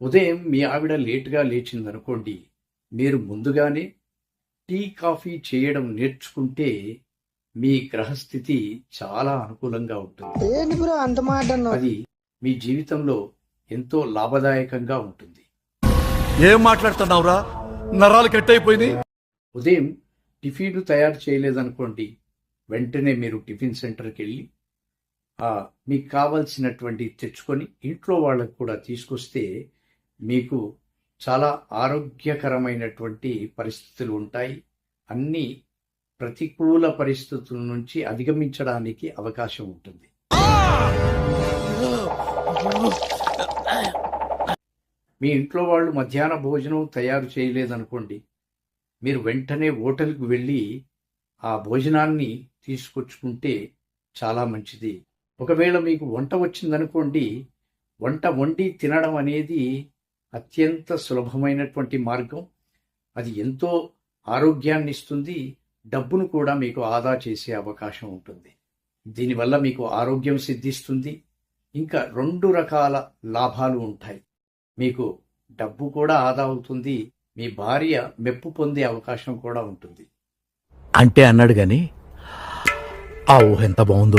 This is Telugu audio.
ఉదయం మీ ఆవిడ లేటుగా లేచిందనుకోండి మీరు ముందుగానే టీ కాఫీ చేయడం నేర్చుకుంటే మీ గ్రహస్థితి చాలా అనుకూలంగా ఉంటుంది. అంత మాట అది మీ జీవితంలో ఎంతో లాభదాయకంగా ఉంటుంది. ఏం మాట్లాడుతున్నావురా? నరాలు కట్ అయిపోయింది ఉదయం టిఫిన్ తయారు చేయలేదనుకోండి వెంటనే మీరు టిఫిన్ సెంటర్కి వెళ్ళి ఆ, మీకు కావలసినటువంటి తెచ్చుకొని ఇంట్లో వాళ్ళకు కూడా తీసుకొస్తే మీకు చాలా ఆరోగ్యకరమైనటువంటి పరిస్థితులు ఉంటాయి. అన్ని ప్రతికూల పరిస్థితుల నుంచి అధిగమించడానికి అవకాశం ఉంటుంది. మీ ఇంట్లో వాళ్ళు మధ్యాహ్న భోజనం తయారు చేయలేదనుకోండి మీరు వెంటనే హోటల్కి వెళ్ళి ఆ భోజనాన్ని తీసుకొచ్చుకుంటే చాలా మంచిది. ఒకవేళ మీకు వంట వచ్చిందనుకోండి వంట వండి తినడం అనేది అత్యంత సులభమైనటువంటి మార్గం. అది ఎంతో ఆరోగ్యాన్ని ఇస్తుంది. డబ్బును కూడా మీకు ఆదా చేసే అవకాశం ఉంటుంది. దీనివల్ల మీకు ఆరోగ్యం సిద్ధిస్తుంది. ఇంకా రెండు రకాల లాభాలు ఉంటాయి. మీకు డబ్బు కూడా ఆదా అవుతుంది. మీ భార్య మెప్పు పొందే అవకాశం కూడా ఉంటుంది. అంటే అన్నాడు గాని ఆ ఊహ ఎంత బాగుందో.